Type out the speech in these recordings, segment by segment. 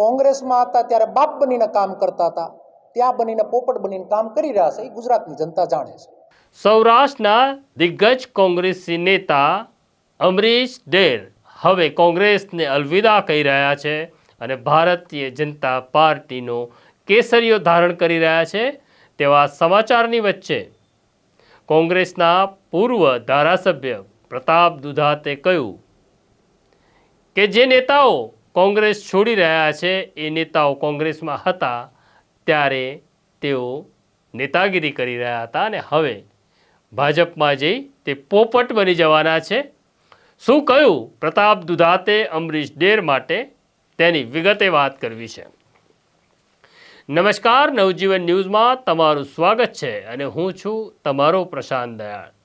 કોંગ્રેસમાં હતા ત્યારે બાપ બનીને કામ કરતા હતા. ત્યાં બનીને પોપટ બનીને કામ કરી રહ્યા છે. એ ગુજરાતની જનતા જાણે છે. સૌરાષ્ટ્રના દિગ્ગજ કોંગ્રેસી નેતા અમરીશ ડેર હવે કોંગ્રેસને અલવિદા કહી રહ્યા છે અને ભારતીય જનતા પાર્ટીનો કેસરીઓ ધારણ કરી રહ્યા છે તેવા સમાચારની વચ્ચે કોંગ્રેસના પૂર્વ ધારાસભ્ય પ્રતાપ દુધાતે કહ્યું કે જે નેતાઓ કોંગ્રેસ છોડી રહ્યા છે, એ નેતાઓ કોંગ્રેસમાં હતા, ત્યારે તેઓ નેતાગીરી કરી રહ્યા હતા અને હવે ભાજપમાં જઈ તે પોપટ બની જવાના છે. શું કહ્યું? પ્રતાપ દુધાતે અમરીશ ડેર માટે તેની વિગતે વાત કરવી છે. નમસ્કાર, નવજીવન ન્યૂઝમાં તમારું સ્વાગત છે અને હું છું તમારો પ્રશાંત દયાળ.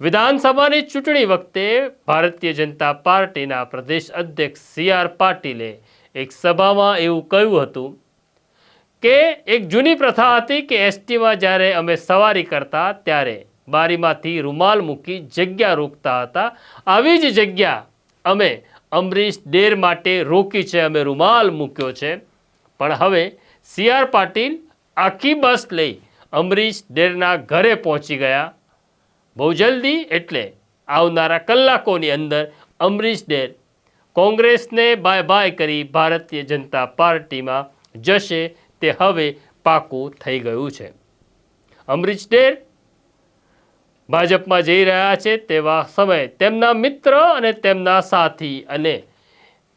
વિધાનસભાની ચૂંટણી વખતે ભારતીય જનતા પાર્ટીના પ્રદેશ અધ્યક્ષ સી આર પાટીલે એક સભામાં એવું કહ્યું હતું કે એક જૂની પ્રથા હતી કે એસટીમાં જ્યારે અમે સવારી કરતા ત્યારે બારીમાંથી રૂમાલ મૂકી જગ્યા રોકતા હતા. આવી જ જગ્યા અમે અમરીશ ડેર માટે રોકી છે, અમે રૂમાલ મૂક્યો છે. પણ હવે સી આર પાટીલ આખી બસ લઈ અમરીશ ડેરના ઘરે પહોંચી ગયા. બહુ જલ્દી એટલે આવનારા કલાકોની અંદર અમરીશ ડેર કોંગ્રેસને બાય બાય કરી ભારતીય જનતા પાર્ટીમાં જશે તે હવે પાકું થઈ ગયું છે. અમરીશ ડેર ભાજપમાં જઈ રહ્યા છે તેવા સમયે તેમના મિત્ર અને તેમના સાથી અને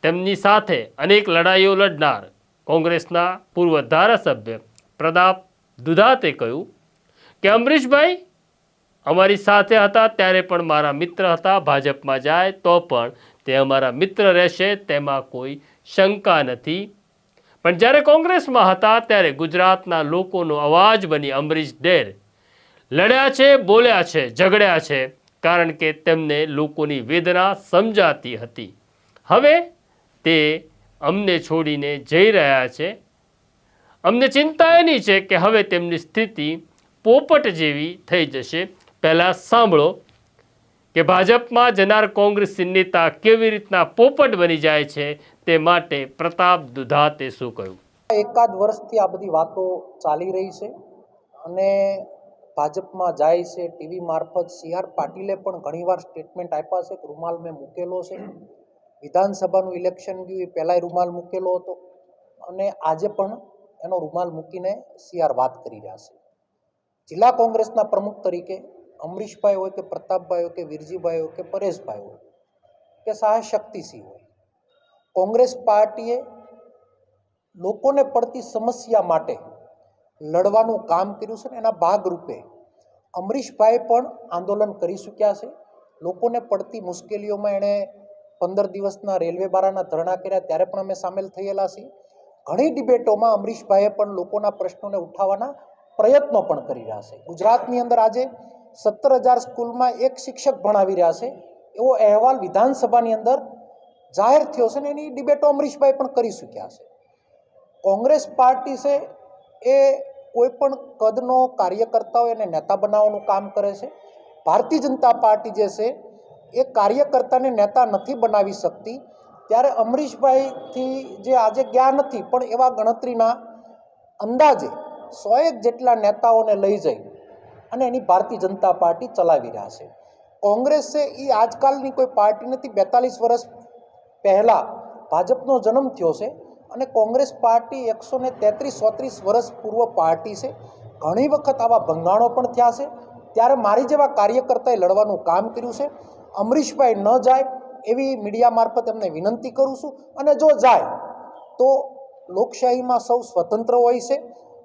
તેમની સાથે અનેક લડાઈઓ લડનાર કોંગ્રેસના પૂર્વ ધારાસભ્ય પ્રતાપ દુધાતે કહ્યું કે, અમરીશભાઈ અમારી સાથે હતા, ત્યારે પણ મારા મિત્ર હતા, ભાજપમાં જાય તો પણ તે અમારા મિત્ર રહેશે, તેમાં કોઈ શંકા નથી. પણ જ્યારે કોંગ્રેસમાં હતા, ત્યારે ગુજરાતના લોકોનો અવાજ બની અમરીશ ડેર. લડ્યા છે, બોલ્યા છે, ઝઘડ્યા છે, કારણ કે તેમને લોકોની વેદના સમજાતી હતી. હવે તે અમને છોડીને જઈ રહ્યા છે. અમને ચિંતા એની છે કે હવે તેમની સ્થિતિ પોપટ જેવી થઈ જશે. પહેલાં સાંભળો કે ભાજપમાં જનાર કોંગ્રેસી નેતા કેવી રીતના પોપટ બની જાય છે તે માટે પ્રતાપ દુધાતે શું કહ્યું? એકાદ વર્ષથી આ બધી વાતો ચાલી રહી છે અને ભાજપમાં જાય છે, ટીવી મારફત સી આર પાટીલે પણ ઘણીવાર સ્ટેટમેન્ટ આપ્યા છે રૂમાલ મેં મૂકેલો છે. વિધાનસભાનું ઇલેક્શન ગયું, એ પહેલાંય રૂમાલ મૂકેલો હતો અને આજે પણ એનો રૂમાલ મૂકીને સી આર વાત કરી રહ્યા છે. જિલ્લા કોંગ્રેસના પ્રમુખ તરીકે અમરીશભાઈ હોય કે પ્રતાપભાઈ હોય કે વીરજીભાઈ હોય કે પરેશભાઈ હોય કે સહાય શક્તિસિંહ હોય. કોંગ્રેસ પાર્ટીએ લોકોને પડતી સમસ્યા માટે લડવાનું કામ કર્યું છે ને એના ભાગરૂપે અમરીશભાઈ પણ આંદોલન કરી ચૂક્યા છે. લોકોને પડતી મુશ્કેલીઓમાં એણે પંદર દિવસના રેલવે બારાના ધરણા કર્યા, ત્યારે પણ અમે સામેલ થયેલા છીએ. ઘણી ડિબેટોમાં અમરીશભાઈએ પણ લોકોના પ્રશ્નોને ઉઠાવવાના પ્રયત્નો પણ કરી રહ્યા છે. ગુજરાતની અંદર આજે સત્તર હજાર સ્કૂલમાં એક શિક્ષક ભણાવી રહ્યા છે. એવો અહેવાલ વિધાનસભાની અંદર જાહેર થયો છે ને એની ડિબેટો અમરીશભાઈ પણ કરી ચૂક્યા છે. કોંગ્રેસ પાર્ટી છે એ કોઈ પણ કદનો કાર્યકર્તાઓ એને નેતા બનાવવાનું કામ કરે છે. ભારતીય જનતા પાર્ટી જે છે એ કાર્યકર્તાને નેતા નથી બનાવી શકતી. ત્યારે અમરીશભાઈથી જે આજે ગયા નથી પણ એવા ગણતરીના અંદાજે સોએક જેટલા નેતાઓને લઈ જઈ અને એની ભારતીય જનતા પાર્ટી ચલાવી રહ્યા છે. કોંગ્રેસ એ આજકાલની કોઈ પાર્ટી નથી, બેતાલીસ વર્ષ પહેલાં ભાજપનો જન્મ થયો છે અને કોંગ્રેસ પાર્ટી એકસો ને તેત્રીસ ચોત્રીસ વર્ષ પૂર્વ પાર્ટી છે. ઘણી વખત આવા ભંગાણો પણ થયા છે. ત્યારે મારી જેવા કાર્યકર્તાએ લડવાનું કામ કર્યું છે. અમરીશભાઈ ન જાય એવી મીડિયા મારફત એમને વિનંતી કરું છું. અને જો જાય તો લોકશાહીમાં સૌ સ્વતંત્ર હોય છે.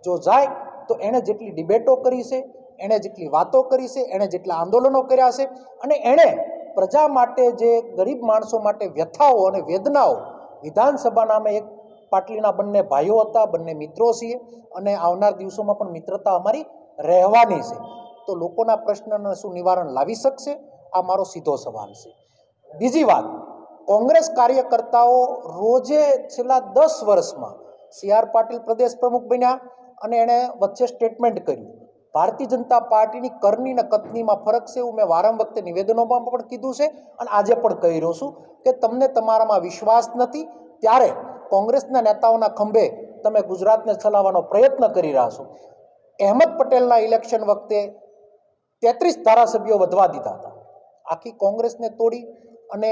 જો જાય, તો એણે જેટલી ડિબેટો કરી છે, એણે જેટલી વાતો કરી છે, એણે જેટલા આંદોલનો કર્યા છે અને એણે પ્રજા માટે જે ગરીબ માણસો માટે વ્યથાઓ અને વેદનાઓ, વિધાનસભા નામે એક પાટલીના બંને ભાઈઓ હતા, બંને મિત્રો છીએ અને આવનાર દિવસોમાં પણ મિત્રતા અમારી રહેવાની છે. તો લોકોના પ્રશ્નને શું નિવારણ લાવી શકશે? આ મારો સીધો સવાલ છે. બીજી વાત, કોંગ્રેસ કાર્યકર્તાઓ રોજે છેલ્લા દસ વર્ષમાં સી આર પાટીલ પ્રદેશ પ્રમુખ બન્યા અને એણે વચ્ચે સ્ટેટમેન્ટ કર્યું. ભારતીય જનતા પાર્ટીની કરની અને કતનીમાં ફરક છે એવું મેં વારંવાર વખતે નિવેદનોમાં પણ કીધું છે અને આજે પણ કહી રહ્યો છું કે તમને તમારામાં વિશ્વાસ નથી, ત્યારે કોંગ્રેસના નેતાઓના ખંભે તમે ગુજરાતને ચલાવવાનો પ્રયત્ન કરી રહ્યા છો. અહેમદ પટેલના ઇલેક્શન વખતે તેત્રીસ ધારાસભ્યો વધવા દીધા હતા. આખી કોંગ્રેસને તોડી અને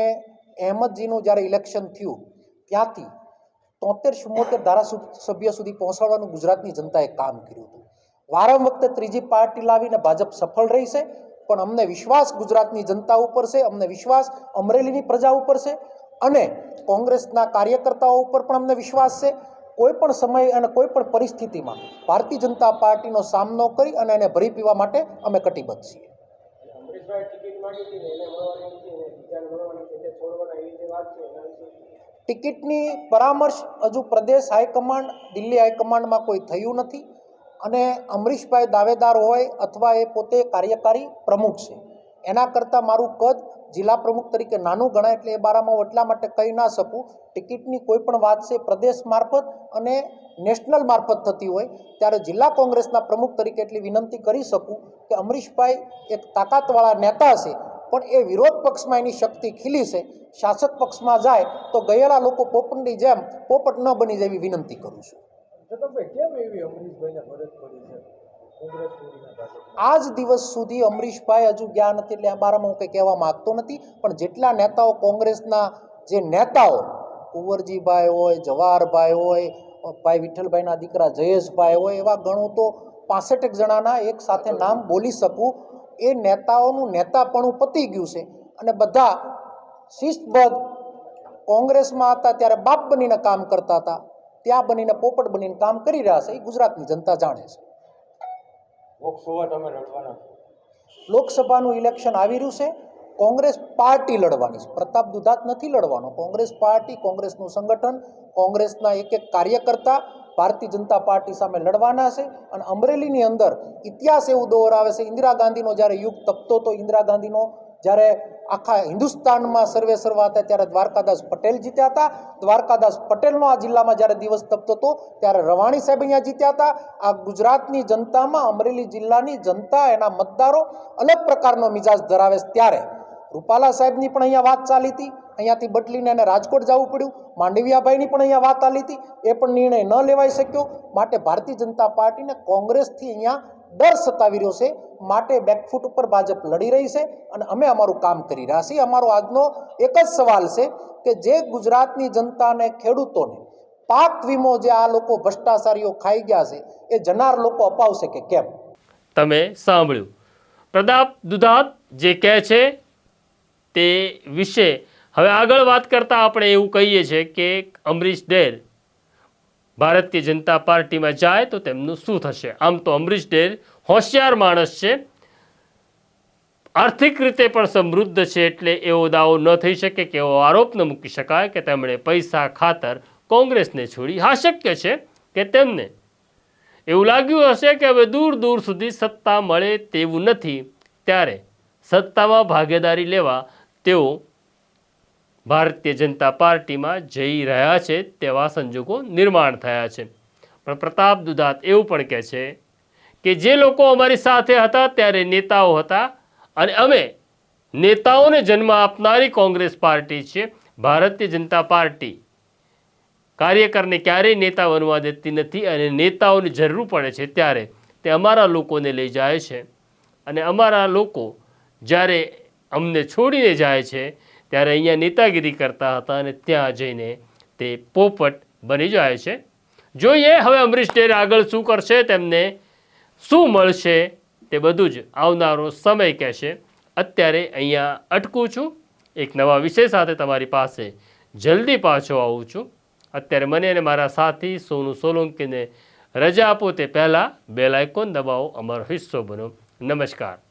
અહેમદજીનું જ્યારે ઇલેક્શન થયું, ત્યાંથી તોતેર ચુમ્મોતેર ધારાસભ્ય સુધી પહોંચાડવાનું ગુજરાતની જનતાએ કામ કર્યું હતું. વારંવાર વખતે ત્રીજી પાર્ટી લાવીને ભાજપ સફળ રહી છે પણ અમને વિશ્વાસ ગુજરાતની જનતા ઉપર છે, અમને વિશ્વાસ અમરેલીની પ્રજા ઉપર છે અને કોંગ્રેસના કાર્યકર્તાઓ ઉપર પણ અમને વિશ્વાસ છે. કોઈ પણ સમય અને કોઈ પણ પરિસ્થિતિમાં ભારતીય જનતા પાર્ટીનો સામનો કરી અને એને ભરી પીવા માટે અમે કટિબદ્ધ છીએ. ટિકિટ માંગી હતી એને મળવાની છે બીજાને મળવાની છે છોડવાના એવી જે વાત છે, એના વિશે ટિકિટની પરામર્શ હજુ પ્રદેશ હાઈકમાન્ડ, દિલ્હી હાઈકમાન્ડમાં કોઈ થયું નથી અને અમરીશભાઈ દાવેદાર હોય અથવા એ પોતે કાર્યકારી પ્રમુખ છે. એના કરતાં મારું કદ જિલ્લા પ્રમુખ તરીકે નાનું ગણાય એટલે એ બારામાં એટલા માટે કહી ના શકું. ટિકિટની કોઈ પણ વાત છે પ્રદેશ મારફત અને નેશનલ મારફત થતી હોય ત્યારે જિલ્લા કોંગ્રેસના પ્રમુખ તરીકે એટલી વિનંતી કરી શકું કે અમરીશભાઈ એક તાકાતવાળા નેતા છે. પણ એ વિરોધ પક્ષમાં એની શક્તિ ખીલી છે શાસક પક્ષમાં જાય તો ગયેલા લોકો પોપટની જેમ પોપટ ન બની જાય એવી વિનંતી કરું છું. ભાજપ. આજ દિવસ સુધી અમરીશભાઈ હજુ ગયા નથી એટલે આ બારામાં હું કંઈ કહેવા માગતો નથી પણ જેટલા નેતાઓ કોંગ્રેસના જે નેતાઓ કુંવરજીભાઈ હોય જવાહરભાઈ હોય ભાઈ વિઠ્ઠલભાઈના દીકરા જયેશભાઈ હોય એવા ગણું તો પાસઠેક જણાના એક સાથે નામ બોલી શકું એ નેતાઓનું નેતાપણું પતી ગયું છે. અને બધા શિસ્તબદ્ધ કોંગ્રેસમાં હતા ત્યારે બાપ બનીને કામ કરતા હતા. ત્યાં બનીને પોપટ બનીને કામ કરી રહ્યા છે એ ગુજરાતની જનતા જાણે છે. લોકસભાનું ઇલેક્શન આવી રહ્યું છે. કોંગ્રેસ પાર્ટી લડવાની છે. પ્રતાપ દુધાત નથી લડવાનો. કોંગ્રેસ પાર્ટી કોંગ્રેસનું સંગઠન કોંગ્રેસના એક એક કાર્યકર્તા ભારતીય જનતા પાર્ટી સામે લડવાના છે અને અમરેલીની અંદર ઇતિહાસ એવું દોહરાવે છે, ઇન્દિરા ગાંધીનો જ્યારે યુગ તપતો હતો, ઇન્દિરા ગાંધીનો જ્યારે આખા હિન્દુસ્તાનમાં સર્વે સર્વા હતા, ત્યારે દ્વારકાદાસ પટેલ જીત્યા હતા. દ્વારકાદાસ પટેલનો આ જિલ્લામાં જ્યારે દિવસ તપતો હતો, ત્યારે રવાણી સાહેબ અહીંયા જીત્યા હતા. આ ગુજરાતની જનતામાં અમરેલી જિલ્લાની જનતા એના મતદારો અલગ પ્રકારનો મિજાજ ધરાવે ત્યારે. રૂપાલા સાહેબની પણ અહીંયા વાત ચાલી હતી. અહીંયાથી બદલીને એને રાજકોટ જવું પડ્યું. માંડવિયાભાઈની પણ અહીંયા વાત આલી હતી. એ પણ નિર્ણય ન લેવાઈ શક્યો. માટે ભારતીય જનતા પાર્ટીને કોંગ્રેસથી અહીંયા ડર સતાવી રહ્યો છે. માટે બેકફૂટ ઉપર ભાજપ લડી રહી છે અને અમે અમારું કામ કરી રહ્યા છીએ. અમારો આજનો એક જ સવાલ છે કે જે ગુજરાતની જનતાને, ખેડૂતોને પાક વીમો જે આ લોકો ભ્રષ્ટાચારીઓ ખાઈ ગયા છે, એ જનાર લોકો અપાવશે કે કેમ? તમે સાંભળ્યું. પ્રતાપ દુધાત જે કહે છે તે વિશે હવે આગળ વાત કરતાં આપણે એવું કહીએ છીએ કે અમરીશ ડેર ભારતીય જનતા પાર્ટીમાં જાય તો તેમનું શું થશે? આમ તો અમરીશ ડેર હોશિયાર માણસ છે. આર્થિક રીતે પણ સમૃદ્ધ છે એટલે એવો દાવો ન થઈ શકે કે એવો આરોપ ન મૂકી શકાય કે તેમણે પૈસા ખાતર કોંગ્રેસને છોડી હા શક્ય છે કે તેમને. એવું લાગ્યું હશે કે હવે દૂર દૂર સુધી સત્તા મળે તેવું નથી. ત્યારે સત્તામાં ભાગીદારી લેવા તેઓ ભારતીય જનતા પાર્ટીમાં જઈ રહ્યા છે તેવા સંજોગો નિર્માણ થયા છે. પણ પ્રતાપ દુધાત એવું પણ કહે છે કે જે લોકો અમારી સાથે હતા ત્યારે નેતાઓ હતા અને અમે નેતાઓને જન્મ આપનારી કોંગ્રેસ પાર્ટી છે. ભારતીય જનતા પાર્ટી કાર્યકરને ક્યારેય નેતા બનવા દેતી નથી અને નેતાઓની જરૂર પડે છે ત્યારે તે અમારા લોકોને લઈ જાય છે. અને અમારા લોકો જ્યારે અમને છોડીને જાય છે ત્યારે અહીંયા નેતાગીરી કરતા હતા અને ત્યાં જઈને તે પોપટ બની જાય છે. જોઈએ હવે અમરીશ ડેર આગળ શું કરશે, તેમને શું મળશે તે બધું જ આવનારો સમય કહેશે. અત્યારે અહીંયા અટકું છું. એક નવા વિષય સાથે તમારી પાસે જલ્દી પાછો આવું છું. અત્યારે મને અને મારા સાથી સોનુ સોલંકીને રજા આપો તે પહેલાં બેલ આઇકોન દબાવો, અમારો હિસ્સો બનો. નમસ્કાર.